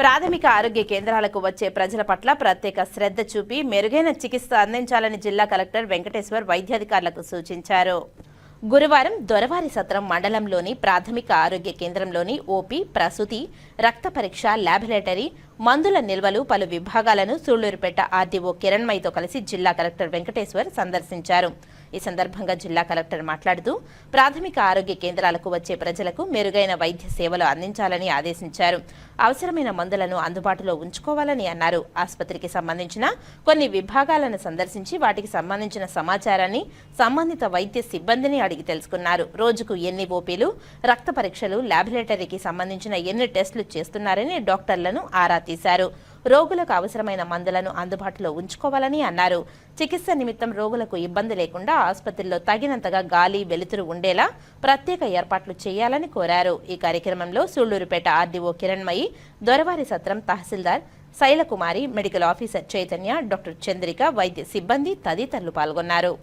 ప్రాథమిక ఆరోగ్య కేంద్రాలకు వచ్చే ప్రజల పట్ల ప్రత్యేక శ్రద్ధ చూపి మెరుగైన చికిత్స అందించాలని జిల్లా కలెక్టర్ వెంకటేశ్వర్ వైద్యాధికారులకు సూచించారు. గురువారం దొరవారి సత్రం మండలంలోని ప్రాథమిక ఆరోగ్య కేంద్రంలోని ఓపీ ప్రసూతి రక్త పరీక్ష ల్యాబొరేటరీ మందుల నిల్వలు పలు విభాగాలను సూళ్ళూరుపేట ఆర్డీఓ కిరణ్మయితో కలిసి జిల్లా కలెక్టర్ వెంకటేశ్వర్ సందర్శించారు. ఈ సందర్భంగా జిల్లా కలెక్టర్ మాట్లాడుతూ ప్రాథమిక ఆరోగ్య కేంద్రాలకు వచ్చే ప్రజలకు మెరుగైన వైద్య సేవలు అందించాలని ఆదేశించారు. అవసరమైన మందులను అందుబాటులో ఉంచుకోవాలని అన్నారు. ఆసుపత్రికి సంబంధించిన కొన్ని విభాగాలను సందర్శించి వాటికి సంబంధించిన సమాచారాన్ని సంబంధిత వైద్య సిబ్బందిని అడిగి తెలుసుకున్నారు. రోజుకు ఎన్ని ఓపీలు రక్త పరీక్షలు ల్యాబొరేటరీకి సంబంధించిన ఎన్ని టెస్టులు చేస్తున్నారని డాక్టర్లను ఆరా తీశారు. రోగులకు అవసరమైన మందులను అందుబాటులో ఉంచుకోవాలని అన్నారు. చికిత్స నిమిత్తం రోగులకు ఇబ్బంది లేకుండా ఆసుపత్రిలో తగినంతగా గాలి వెలుతురు ఉండేలా ప్రత్యేక ఏర్పాట్లు చేయాలని కోరారు. ఈ కార్యక్రమంలో Sullurpeta RDO Kiranmayi Doravari Satram tahsildar Sailakumari medical officer Chaitanya doctor Chandrika వైద్య సిబ్బంది తదితరులు పాల్గొన్నారు.